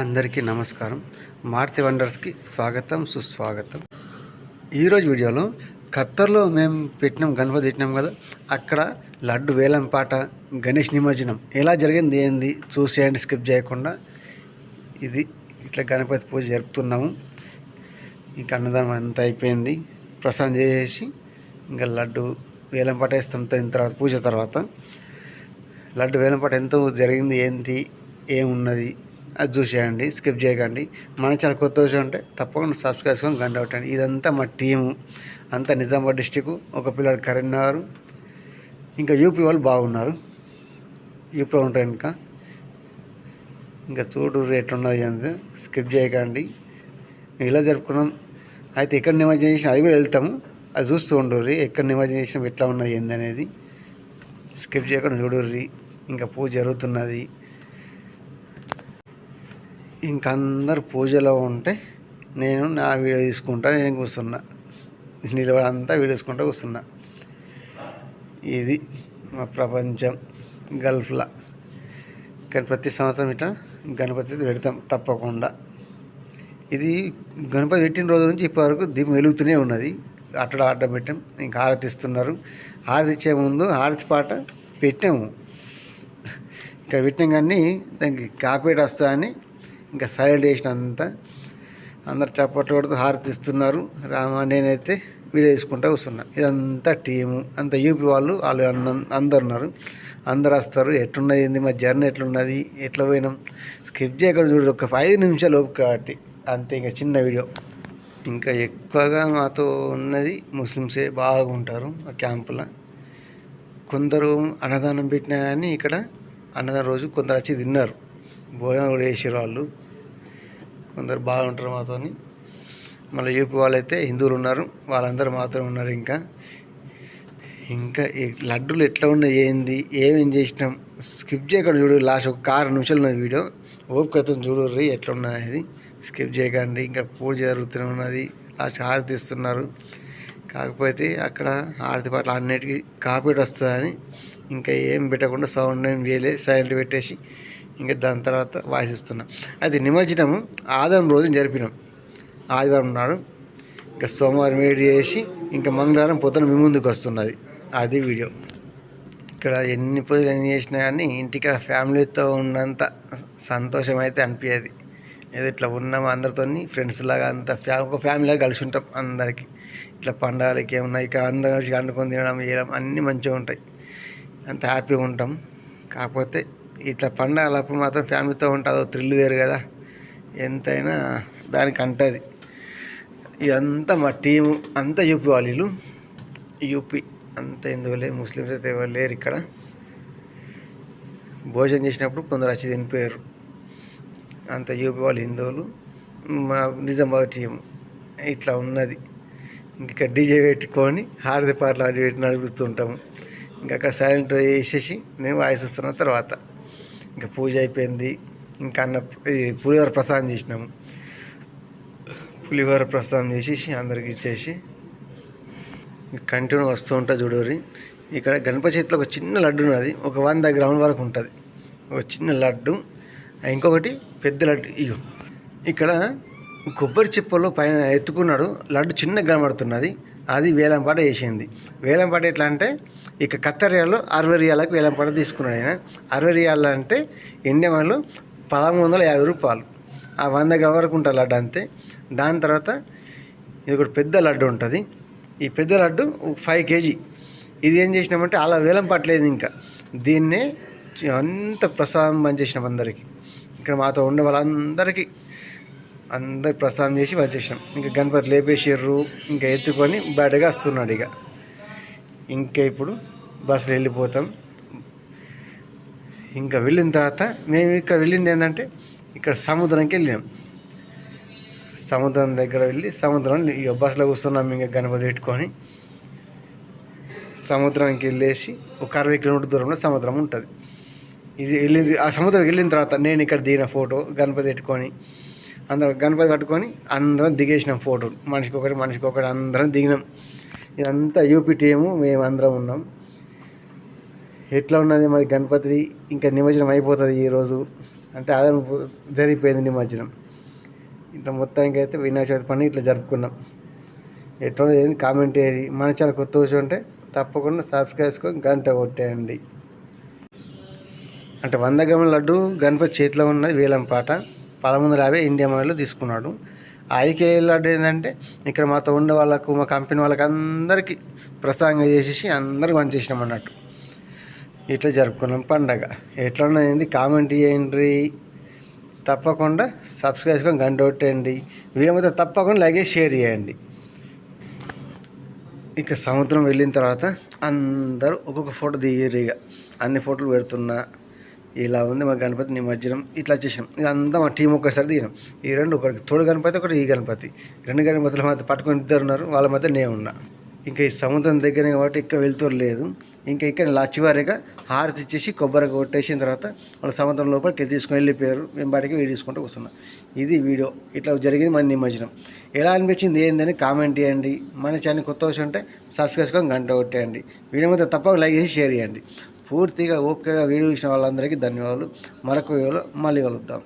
అందరికీ నమస్కారం. మారుతి వండర్స్కి స్వాగతం సుస్వాగతం. ఈరోజు వీడియోలో ఖత్తర్లో మేము పెట్టినాం గణపతి పెట్టినాం కదా అక్కడ లడ్డు వేలం పాట గణేష్ నిమజ్జనం. ఎలా జరిగింది ఏంది చూసేయండి స్కిప్ చేయకుండా. ఇది ఇట్లా గణపతి పూజ జరుపుతున్నాము. ఇంకా అన్నదానం అంతా అయిపోయింది. ప్రసాదం చేసి ఇంకా లడ్డు వేలం పాట వేస్తాం తర్వాత పూజ తర్వాత. లడ్డు వేలం పాట ఎంత జరిగింది ఏంటి ఏమున్నది అది చూసేయండి స్కిప్ చేయకండి. మన చాలా కొత్త విషయం ఉంటే తప్పకుండా సబ్స్క్రైబ్ చేసుకొని గంట కొట్టండి. ఇదంతా మా టీము అంతా నిజామాబాద్ డిస్టిక్ ఒక పిల్లడు కరీంనగర్ ఇంకా యూపీ వాళ్ళు బాగున్నారు. యూపీ ఉంటారు ఇంకా. ఇంకా చూడు ఎట్లున్నది అంతే స్కిప్ చేయకండి. మేము ఇలా జరుపుకున్నాం. అయితే ఎక్కడ నిమజ్జనం చేసిన అది కూడా వెళ్తాము. అది చూస్తూ ఉండరు ఎక్కడ నిమజ్జనం చేసినాం ఎట్లా ఉన్నది ఏందనేది స్కిప్ చేయకుండా చూడుర్రి. ఇంకా పూజ జరుగుతున్నది. ఇంక అందరు పూజలో ఉంటే నేను నా వీడియో తీసుకుంటా నేను కూర్చున్నా. నిలబడి అంతా వీడియో తీసుకుంటా కూర్చున్నా. ఇది మా ప్రపంచం గల్ఫ్లా. కానీ ప్రతి సంవత్సరం ఇట్లా గణపతి పెడతాం తప్పకుండా. ఇది గణపతి పెట్టిన రోజు నుంచి ఇప్పటివరకు దీపం వెలుగుతూనే ఉన్నది. అట్టడ అడ్డం పెట్టాం ఇంకా హారతి ఇస్తున్నారు. హారతి ఇచ్చే ముందు హారతి పాట పెట్టాము. ఇక్కడ పెట్టినాం కానీ దానికి కాపీట్ వస్తా అని ఇంకా సైలెంట్ చేసినంత అందరు చప్పట్లు కొడుతూ హారతి ఇస్తున్నారు. రామ నేనైతే వీడియో తీసుకుంటా కూర్చున్నా. ఇదంతా టీము అంత యూపీ వాళ్ళు వాళ్ళు అన్న- అందరు ఉన్నారు అందరు వస్తారు. ఎట్లున్నది ఏంది? మా జర్నీ ఎట్లున్నది? ఎట్లా పోయినాం? స్కిప్ చేయకుండా చూడదు ఒక ఐదు నిమిషాలు ఓపిక కాబట్టి. అంతే ఇంకా చిన్న వీడియో. ఇంకా ఎక్కువగా మాతో ఉన్నది ముస్లిమ్సే బాగుంటారు ఆ క్యాంపులో. కొందరు అన్నదానం పెట్టినా కానీ ఇక్కడ అన్నదానం రోజు కొందరు వచ్చి తిన్నారు. భోజనం కూడా వేసారు వాళ్ళు కొందరు బాగుంటారు మాతోని. మళ్ళీ యూపీ వాళ్ళైతే హిందువులు ఉన్నారు. వాళ్ళందరూ మాత్రం ఉన్నారు ఇంకా. ఇంకా ఈ లడ్డూలు ఎట్లా ఉన్నాయి ఏంది ఏమేం చేసినాం స్కిప్ చేయకుండా చూడు. లాస్ట్ ఒక ఆరు నిమిషాలు ఉన్న వీడియో. ఓపికతో చూడుర్రి ఎట్లా ఉన్నది స్కిప్ చేయకండి. ఇంకా పూజ జరుగుతూనే ఉన్నది. లాస్ట్ హారతి ఇస్తున్నారు. కాకపోతే అక్కడ హారతి పాటలు అన్నిటికీ కాపీట్ వస్తుందని ఇంకా ఏం పెట్టకుండా సౌండ్ ఏం వేయలే సైలెంట్ పెట్టేసి ఇంకా దాని తర్వాత వాసిస్తున్నాం అయితే నిమజ్జనము ఆదివారం రోజు జరిపినాం. ఆదివారం నాడు ఇంకా సోమవారం వేడి చేసి ఇంకా మంగళవారం పొద్దున మీ ముందుకు వస్తున్నది. అది వీడియో. ఇక్కడ ఎన్ని పూజలు ఎన్ని చేసినా కానీ ఇంటికి ఫ్యామిలీతో ఉన్నంత సంతోషం అయితే అనిపించేది ఏదో ఇట్లా ఉన్నాము అందరితో ఫ్రెండ్స్ లాగా అంత ఫ్యా ఒక ఫ్యామిలీగా కలిసి ఉంటాం అందరికీ. ఇట్లా పండగలకి ఏమన్నా ఇక అందరం కలిసి వండుకొని తినడం చేయడం అన్నీ మంచిగా ఉంటాయి. అంత హ్యాపీగా ఉంటాం. కాకపోతే ఇట్లా పండగలప్పుడు మాత్రం ఫ్యామిలీతో ఉంటే అదో థ్రిల్ వేరు కదా. ఎంతైనా దానికి అంటది ఇదంతా మా టీము అంతా యూపీ వాళ్ళు వీళ్ళు. యూపీ అంత ఎందువలే ముస్లిమ్స్ అయితే ఎవరు లేరు ఇక్కడ. భోజనం చేసినప్పుడు కొందరు వచ్చి తినిపోయారు. అంత యూపీ వాళ్ళు హిందువులు. మా నిజామాబాద్ టీం ఇట్లా ఉన్నది. ఇంకా డీజే పెట్టుకొని హారతి పాటలు అడిగి పెట్టి నడుపుతుంటాము. ఇంకా అక్కడ సైలెంట్ వేసేసి నేను వాయిస్ వస్తున్న తర్వాత. ఇంకా పూజ అయిపోయింది. ఇంకా అన్న ఇది పులిహోర ప్రసాదం చేసినాము పులిహోర ప్రసాదం చేసేసి అందరికి ఇచ్చేసి కంటిన్యూ వస్తూ ఉంటా చూడరి. ఇక్కడ గణపతి చేతిలో ఒక చిన్న లడ్డు ఉన్నది. ఒక వంద గ్రాముల వరకు ఉంటుంది. ఒక చిన్న లడ్డు. ఇంకొకటి పెద్ద లడ్డు. ఇగో. ఇక్కడ కొబ్బరి చిప్పలో పైన ఎత్తుకున్నాడు. లడ్డు చిన్న కనబడుతున్నది. అది వేలంపాట వేసింది వేలంపాట ఎట్లా అంటే ఇక కత్తరియాలో అరవై రియాలకు వేలంపాట తీసుకున్నాడు ఆయన. అరవై రియాలు అంటే ఇండియా వాళ్ళు పదమూడు వందల యాభై రూపాయలు. ఆ వంద గ్రామ వరకు ఉంటుంది లడ్డు అంతే. దాని తర్వాత ఇది ఒకటి పెద్ద లడ్డు ఉంటుంది. ఈ పెద్ద లడ్డు ఫైవ్ కేజీ. ఇది ఏం చేసినామంటే అలా వేలం పట్టలేదు ఇంకా. దీన్నే అంత ప్రసాదం పనిచేసినాం అందరికీ. ఇక్కడ మాతో ఉండే వాళ్ళందరికీ అందరు ప్రసాదం చేసి పనిచేసినాం ఇంకా గణపతి లేపేసిర్రు ఇంకా ఎత్తుకొని బయటగా వస్తున్నాడు ఇక. ఇంకా ఇప్పుడు బస్సులో వెళ్ళిపోతాం. ఇంకా వెళ్ళిన తర్వాత మేము ఇక్కడ వెళ్ళింది ఏంటంటే ఇక్కడ సముద్రంకి వెళ్ళినాం. సముద్రం దగ్గర వెళ్ళి సముద్రం ఇక బస్సులో కూర్చున్నాం ఇంకా గణపతి పెట్టుకొని. సముద్రానికి వెళ్ళేసి ఒక అరవై కిలోమీటర్ దూరంలో సముద్రం ఉంటుంది. ఇది వెళ్ళింది ఆ సముద్రం వెళ్ళిన తర్వాత నేను ఇక్కడ దిగిన ఫోటో గణపతి పెట్టుకొని. అందరం గణపతి కట్టుకొని అందరం దిగేసినాం ఫోటో మనిషికి ఒకటి మనిషికి ఒకటి అందరం దిగినాం. ఇదంతా యూపీ టీము మేము అందరం ఉన్నాం. ఎట్లా ఉన్నది మరి గణపతి? ఇంకా నిమజ్జనం అయిపోతుంది ఈరోజు అంటే ఆదాయం జరిగిపోయింది నిమజ్జనం. ఇట్లా మొత్తానికి అయితే వినాయక చవితి పండుగ ఇట్లా జరుపుకున్నాం. ఎట్లా ఏంది? కామెంట్ చేయండి. మన ఛానల్ కొత్త ఉంటే తప్పకుండా సబ్స్క్రైబ్ చేసుకొని గంట కొట్టేయండి. అంటే వంద గ్రాముల లడ్డు గణపతి చేతిలో ఉన్నది వేలం పాట. పదమూడు వందల యాభై ఇండియా మనీలో తీసుకున్నాడు. ఆ ఏంటంటే ఇక్కడ మాతో ఉండే వాళ్ళకు మా కంపెనీ వాళ్ళకి అందరికీ ప్రసాదంగా చేసేసి అందరికి పంచేసినాం అన్నట్టు. ఇట్లా జరుపుకున్నాం పండగ. ఎట్లా ఉన్నది కామెంట్ చేయండి. తప్పకుండా సబ్స్క్రైబ్ చేసుకొని గంట కొట్టేయండి వీడియో మొత్తం తప్పకుండా లైక్ షేర్ చేయండి. ఇక సముద్రం వెళ్ళిన తర్వాత అందరూ ఒక్కొక్క ఫోటో దిగారు ఇక. అన్ని ఫోటోలు పెడుతున్నా. ఇలా ఉంది మా గణపతి నిమజ్జనం ఇట్లా చేసినాం. ఇక అంతా మా టీం ఒక్కసారి దిగినాం ఈ రెండు ఒకటి తోడు గణపతి ఒకటి ఈ గణపతి. రెండు గణపతుల మధ్య పట్టుకొని ఇద్దరు ఉన్నారు వాళ్ళ మధ్య నేను ఉన్నా. ఇంకా ఈ సముద్రం దగ్గర కాబట్టి ఇక్కడ వెళ్తూరు లేదు. ఇంకా ఇక్కడ లచ్చివారిగా హారతి ఇచ్చేసి కొబ్బరి కొట్టేసిన తర్వాత వాళ్ళు సముద్రం లోపలికి తీసుకొని వెళ్ళిపోయారు. మేము బయటకి వీడియో తీసుకుంటూ కూర్చున్నాం. ఇది వీడియో. ఇట్లా జరిగింది మన నిమజ్జనం. ఎలా అనిపించింది ఏందని కామెంట్ చేయండి. మన ఛానల్ కొత్త వచ్చి ఉంటే సబ్స్క్రైబ్ చేసుకొని గంట కొట్టేయండి. వీడియో మొత్తం తప్పక లైక్ చేసి షేర్ చేయండి. పూర్తిగా ఓపికగా వీడియో చూసిన వాళ్ళందరికీ ధన్యవాదాలు. మరొక వీడియోలో మళ్ళీ కలుద్దాం.